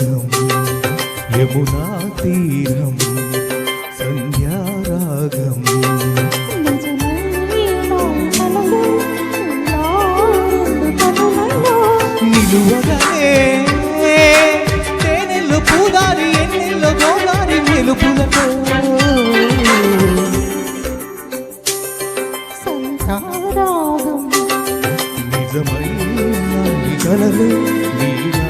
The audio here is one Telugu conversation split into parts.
సంధ్యారాగం యమునా తీరం సంధ్యారాగం నిలువగలే తేనెల్లు పూదారి ఎన్నెల్లో గోదారి మెలుపులతో. నిజమైన కలలు నీలా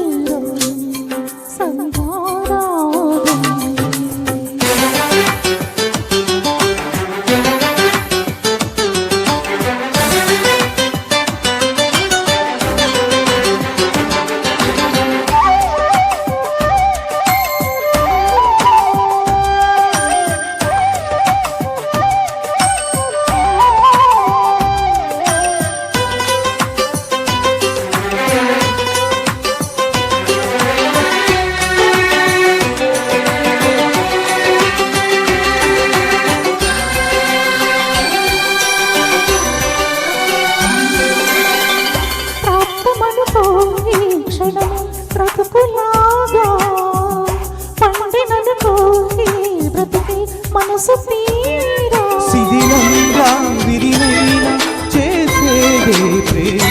మనసు తీరా. శిథిలంగా విరినైన చేసేదే ప్రేమ.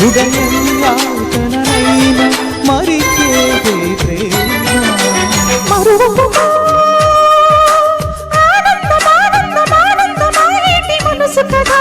హృదయంగా తననైన మరిచేదే ప్రేమ. మరువకుమా ఆనందమానందమానందమాయేటి మనసు కదా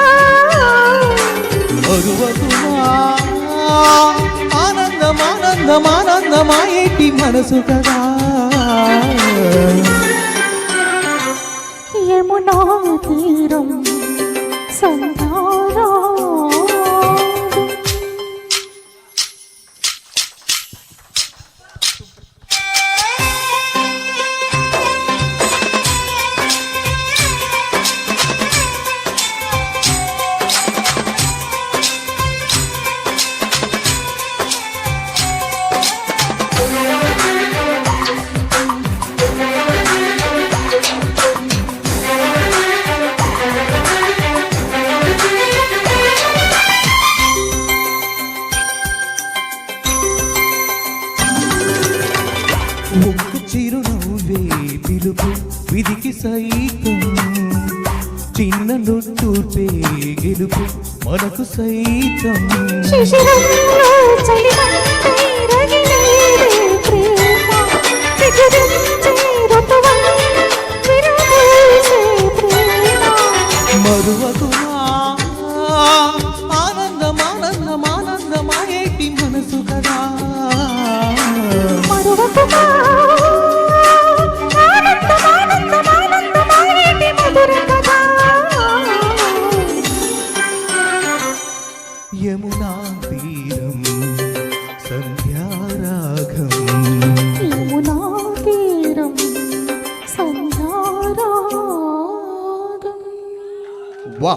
నువ్వే పిలుపు విధికి సైతం. చిన్న నొట్టూర్పే గెలుపు మనకు సైతం. శిశిరంలో ఆనందం రగిలేదే యమునా తీరం సంధ్యారాగం యమునా తీరం సంధ్యారాగం వా.